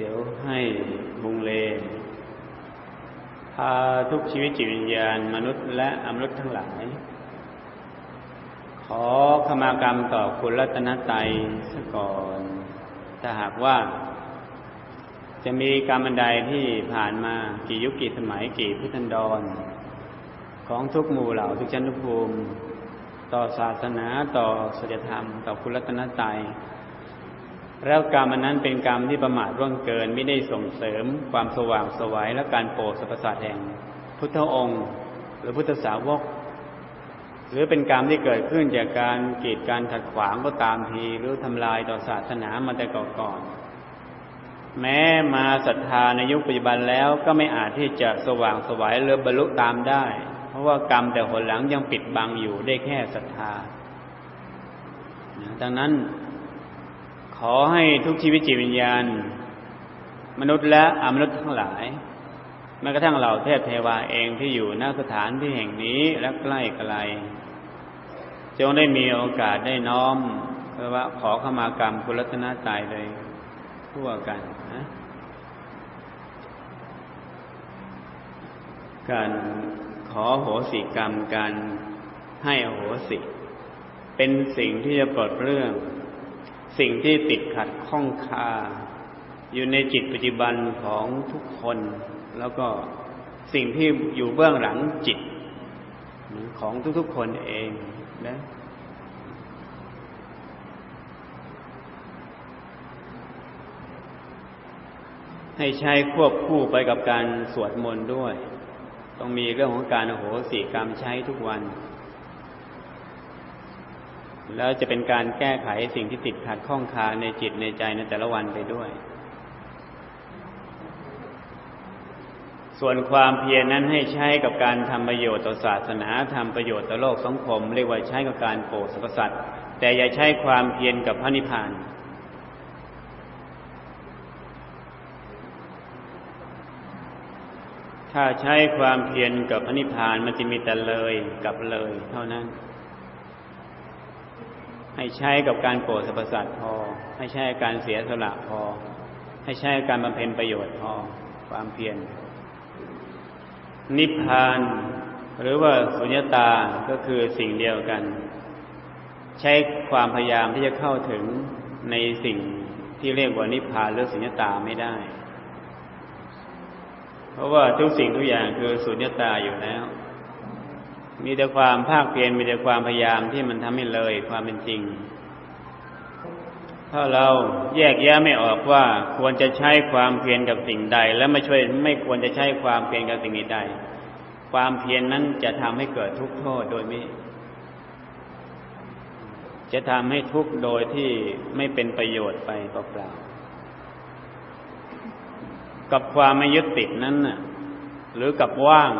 เดี๋ยวให้บุงเลพาทุกชีวิตจิตวิญญาณ มนุษย์และอมนุษย์ทั้งหลาย ขอขมากรรมต่อคุณรัตนตัยซะก่อน ถ้าหากว่า จะมีกรรมใดที่ผ่านมากี่ยุคกี่สมัยกี่พุทธันดร ของทุกหมู่เหล่าทุกชั้นทุกภูมิ ต่อศาสนาต่อศีลธรรม ต่อคุณรัตนตัย แล้วกรรมอันนั้นเป็นกรรมที่ประมาทร่วงเกินไม่ได้ส่งเสริมความสว่างสวัยและการโปรดสรรพสัตว์แห่งพุทธองค์ หรือพุทธสาวก หรือเป็นกรรมที่เกิดขึ้นจากการกีดการขัดขวางก็ตามทีหรือทำลายต่อศาสนามาแต่ก่อนแม้มาศรัทธาในยุคปัจจุบันแล้วก็ไม่อาจที่จะสว่างสวัยหรือบรรลุตามได้ เพราะว่ากรรมแต่หนหลังยังปิดบังอยู่ได้แค่ศรัทธาดังนั้น ขอให้ทุกชีวิตจิตวิญญาณ มนุษย์และอมนุษย์ทั้งหลายแม้กระทั่งเราเทพเทวาเองที่อยู่ณสถานที่แห่งนี้และใกล้ไกลจงได้มีโอกาสได้น้อมเพราะว่าขอขมากรรมคุณรัตนตายเลยทั่วกันนะการขอโหสิกรรมการให้อโหสิ เป็นสิ่งที่จะปลดเรื่อง สิ่งที่ติดขัดข้องคา อยู่ในจิตปัจจุบันของทุกคน แล้วก็สิ่งที่อยู่เบื้องหลังจิตของทุกๆคนเองนะให้ใช้ควบคู่ไปกับการสวดมนต์ด้วย ต้องมีเรื่องของการโหสิกรรมใช้ทุกวัน แล้วจะเป็นการแก้ไขสิ่งที่ติดขัดข้องคาในจิตในใจในแต่ละวันไปด้วย ส่วนความเพียรนั้นให้ใช้กับการทำประโยชน์ต่อศาสนาทำประโยชน์ต่อโลกสังคม เรียกว่าใช้กับการโปรดสรรพสัตว์แต่อย่าใช้ความเพียรกับพระนิพพานถ้าใช้ความเพียรกับพระนิพพานมันจะมีแต่เลยกับเลยเท่านั้น ให้ใช้กับการโปรดสรรพสัตว์พอ ให้ใช้การเสียสละพอ ให้ใช้การบำเพ็ญประโยชน์พอ ความเพียร นิพพาน หรือว่าสุญญตา ก็คือสิ่งเดียวกัน ใช้ความพยายามที่จะเข้าถึงในสิ่งที่เรียกว่านิพพานหรือสุญญตาไม่ได้ เพราะว่าทุกสิ่งทุกอย่างคือสุญญตาอยู่แล้ว มีแต่ความภาคเพียรมีแต่ความพยายามที่มันทำให้เลยความเป็นจริง ถ้าเราแยกแยะไม่ออกว่าควรจะใช้ความเพียรกับสิ่งใด และไม่ช่วยไม่ควรจะใช้ความเพียรกับสิ่งใด ความเพียรนนั้นจะทำให้เกิดทุกข์โทษโดยไม่จะทำให้ทุกข์โดยที่ไม่เป็นประโยชน์ไปเปล่าๆกับความไม่ยึดติดนั้นน่ะ หรือกับว่าง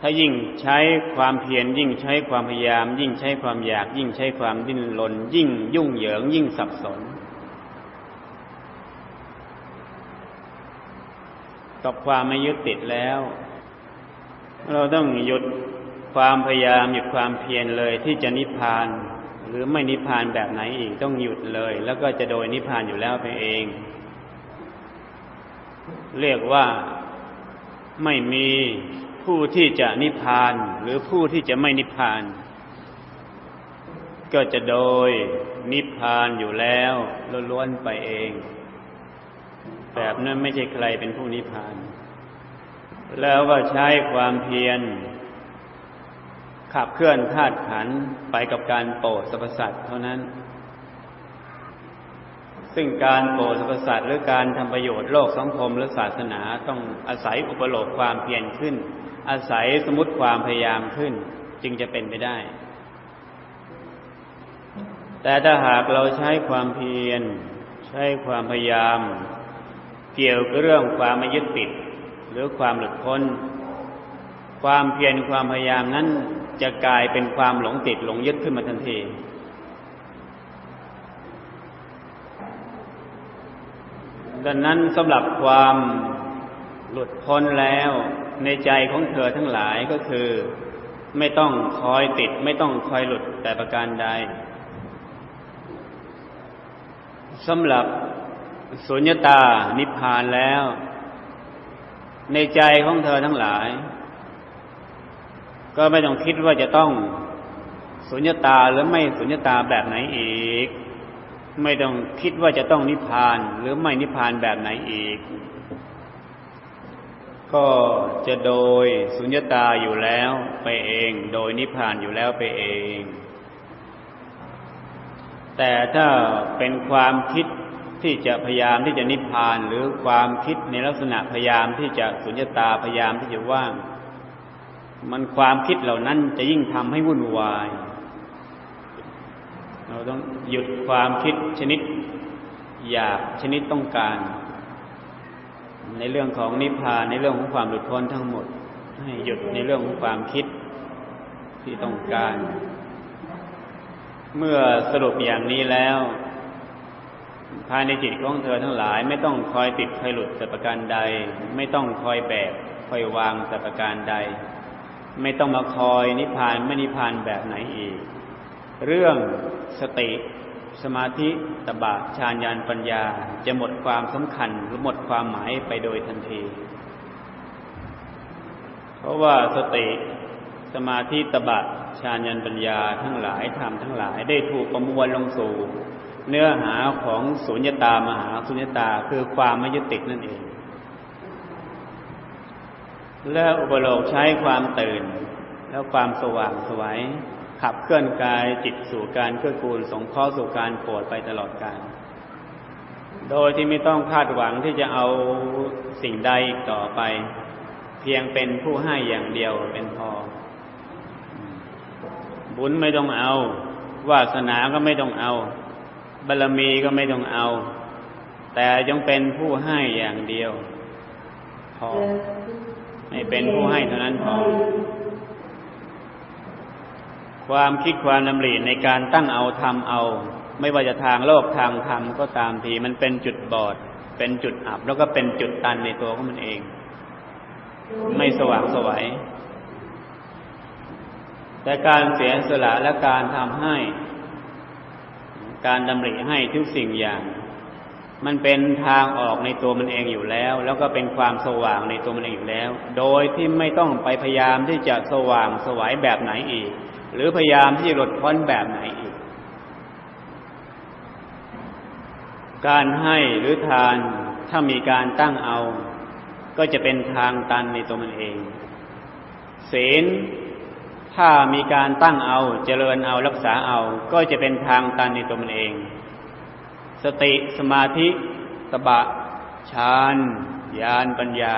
ถ้ายิ่งใช้ความเพียรยิ่งใช้ความพยายาม ยิ่งใช้ความอยาก ยิ่งใช้ความดิ้นรนยิ่งยุ่งเหยิง ยิ่งสับสนกับความไม่ยึดติดแล้ว เราต้องหยุดความพยายามหยุดความเพียรเลยที่จะนิพพาน หรือไม่นิพพานแบบไหนอีกต้องหยุดเลย แล้วก็จะโดยนิพพานอยู่แล้วไปเอง เรียกว่าไม่มี ผู้ที่จะนิพพานหรือผู้ที่จะไม่นิพพาน ก็จะโดยนิพพานอยู่แล้วล้วนๆไปเอง แบบนั้นไม่ใช่ใครเป็นผู้นิพพาน แล้วก็ใช้ความเพียรขับเคลื่อนธาตุขันไปกับการโปรดสรรพสัตว์เท่านั้น ซึ่งการโปรดสรรพสัตว์หรือการทำประโยชน์โลกสังคมหรือศาสนาต้องอาศัยอุปโลกความเพียรขึ้นอาศัยสมุติความพยายามขึ้น จึงจะเป็นไปได้ แต่ถ้าหากเราใช้ความเพียร ใช้ความพยายาม เกี่ยวกับเรื่องความไม่ยึดติด หรือความหลุดพ้น ความเพียรความพยายามนั้นจะกลายเป็นความหลงติดหลงยึดขึ้นมาทันทีดังนั้นสำหรับความหลุดพ้นแล้ว ในใจของเธอทั้งหลายก็คือ ไม่ต้องคอยติด ไม่ต้องคอยหลุดแต่ประการใดสำหรับสุญญตานิพพานแล้ว ในใจของเธอทั้งหลาย ก็ไม่ต้องคิดว่าจะต้องสุญญตาหรือไม่สุญญตาแบบไหนอีก ไม่ต้องคิดว่าจะต้องนิพพาน หรือไม่นิพพานแบบไหนอีก ก็จะโดยสุญญตาอยู่แล้วไปเอง โดยนิพพานอยู่แล้วไปเอง แต่ถ้าเป็นความคิดที่จะพยายามที่จะนิพพานหรือความคิดในลักษณะพยายามที่จะสุญญตาพยายามที่จะว่าง มันความคิดเหล่านั้นจะยิ่งทำให้วุ่นวาย เราต้องหยุดความคิดชนิด อยากชนิดต้องการ ในเรื่องของนิพพานในเรื่องของความหลุดพ้นทั้งหมด ให้หยุดในเรื่องของความคิดที่ต้องการ เมื่อสรุปอย่างนี้แล้ว ภายในจิตของเธอทั้งหลาย ไม่ต้องคอยติดคอยหลุดแต่ประการใด ไม่ต้องคอยแบกคอยวางแต่ประการใด ไม่ต้องมาคอยนิพพานไม่นิพพานแบบไหนอีก เรื่องสติ สมาธิตบะฌานญาณปัญญาจะหมดความสำคัญหรือหมดความหมายไปโดยทันที เพราะว่าสติสมาธิตบะฌานญาณปัญญาทั้งหลายธรรมทั้งหลายได้ถูกประมวลลงสู่ เนื้อหาของสุญญตามหาสุญญตาคือความไม่ยึดติดนั่นเอง และอุปโลกใช้ความตื่น แล้วความสว่างสวัย ขับเคลื่อนกายจิตสู่การเกื้อกูลสงเคราะห์สู่การโปรดไปตลอดกาลโดยที่ไม่ต้องคาดหวังที่จะเอาสิ่งใดอีกต่อไป เพียงเป็นผู้ให้อย่างเดียวเป็นพอ บุญไม่ต้องเอา วาสนาก็ไม่ต้องเอา บารมีก็ไม่ต้องเอา แต่จงเป็นผู้ให้อย่างเดียว พอให้เป็นผู้ให้เท่านั้นพอ ความคิดความดำริในการตั้งเอาทำเอา ไม่ว่าจะทางโลกทางธรรมก็ตามทีมันเป็นจุดบอด เป็นจุดอับ แล้วก็เป็นจุดตันในตัวของมันเอง ไม่สว่างสวัยแต่การเสียสละและการทำให้ การดำริให้ทุกสิ่งอย่าง มันเป็นทางออกในตัวมันเองอยู่แล้ว แล้วก็เป็นความสว่างในตัวมันเองอยู่แล้ว โดยที่ไม่ต้องไปพยายามที่จะสว่างสวัยแบบไหนอีก หรือพยายามที่จะหลุดพ้นแบบไหนอีก การให้หรือทานถ้ามีการตั้งเอา ก็จะเป็นทางตันในตัวมันเอง ศีลถ้ามีการตั้งเอาเจริญเอารักษาเอา ก็จะเป็นทางตันในตัวมันเอง สติสมาธิตบะฌานญาณปัญญา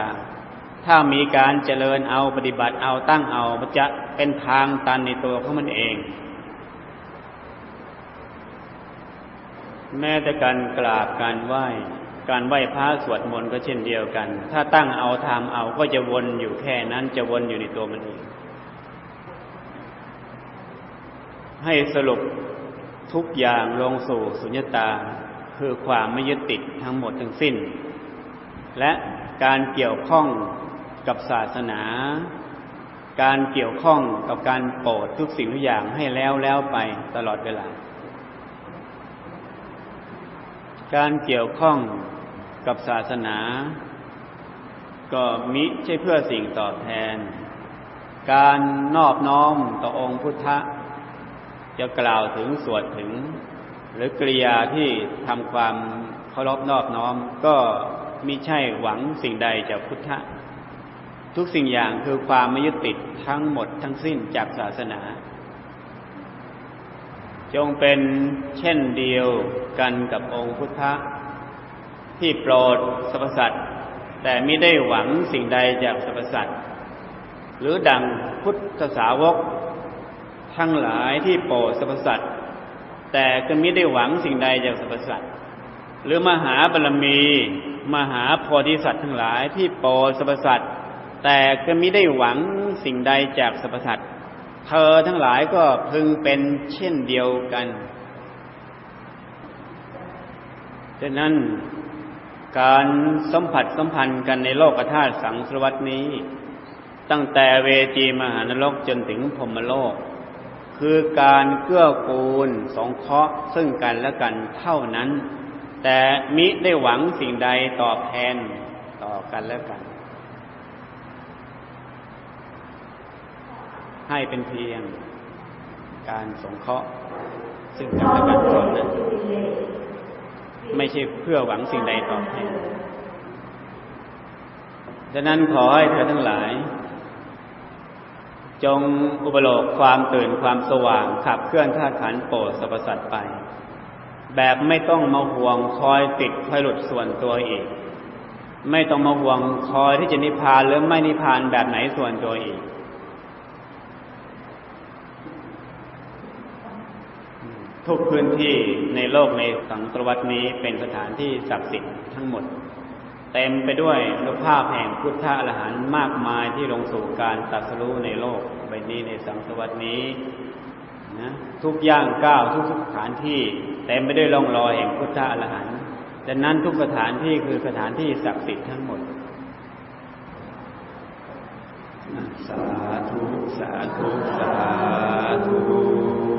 ถ้ามีการเจริญเอาปฏิบัติเอาตั้งเอามันจะเป็นทางตันในตัวของมันเอง แม้แต่การกราบการไหว้ การไหว้พระสวดมนต์ก็เช่นเดียวกัน ถ้าตั้งเอาทำเอาก็จะวนอยู่แค่นั้นจะวนอยู่ในตัวมันเอง ให้สรุปทุกอย่างลงสู่สุญญตาคือความไม่ยึดติดทั้งหมดทั้งสิ้น และการเกี่ยวข้อง กับศาสนา การเกี่ยวข้องกับการโปรดทุกสิ่งทุกอย่างให้แล้วแล้วไปตลอดเวลา การเกี่ยวข้องกับศาสนา ก็มิใช่เพื่อสิ่งตอบแทน การนอบน้อมต่อองค์พุทธะ จะกล่าวถึงสวดถึง หรือกริยาที่ทำความเคารพนอบน้อมก็มิใช่หวังสิ่งใดจากพุทธะ ทุกสิ่งอย่างคือความไม่ยึดติดทั้งหมดทั้งสิ้นจากศาสนา จงเป็นเช่นเดียวกันกับองค์พุทธะที่โปรดสรรพสัตว์แต่ไม่ได้หวังสิ่งใดจากสรรพสัตว์หรือดังพุทธสาวก ทั้งหลายที่โปรดสรรพสัตว์แต่ก็ไม่ได้หวังสิ่งใดจากสรรพสัตว์หรือมหาบารมี มหาโพธิสัตว์ทั้งหลายที่โปรดสรรพสัตว์ แต่ก็ม่ได้หวังสิ่งใดจากสรรพสัตว์ เธอทั้งหลายก็พึงเป็นเช่นเดียวกันดังนั้นการสัมผัสสัมพันธ์กันในโลกธาตุสังสารวัตนี้ ตั้งแต่เวจีมหานรกจนถึงพรมโลก คือการเกื้อกูลสงเคราะห์ซึ่งกันและกันเท่านั้น แต่มิได้หวังสิ่งใดตอบแทนต่อกันแล้วกัน ให้เป็นเพียงการสงเคราะห์ซึ่งกันและกันเท่านั้นไม่ใช่เพื่อหวังสิ่งใดตอบแทนดังนั้นขอให้เธอทั้งหลาย จงอุปโลกความตื่นความสว่างขับเคลื่อนท่าขันโปรดสรรพสัตว์ไป แบบไม่ต้องมาห่วงคอยติดคอยหลุดส่วนตัวอีก ไม่ต้องมาห่วงคอยที่จะนิพพานหรือไม่นิพพานแบบไหนส่วนตัวอีก ทุกพื้นที่ในโลกในสังสารวัตนี้เป็นสถานที่ศักดิ์สิทธิ์ทั้งหมด เต็มไปด้วยรูปภาพแห่งพุทธะอรหันต์มากมายที่ลงสู่การตรัสรู้ในโลกใบนี้ในสังสารวัตนี้นะทุกย่างก้าวทุกสถานที่เต็มไปด้วยร่องรอยแห่งพุทธะอรหันต์ดังนั้นทุกสถานที่คือสถานที่ศักดิ์สิทธิ์ทั้งหมดสาธุสาธุสาธุ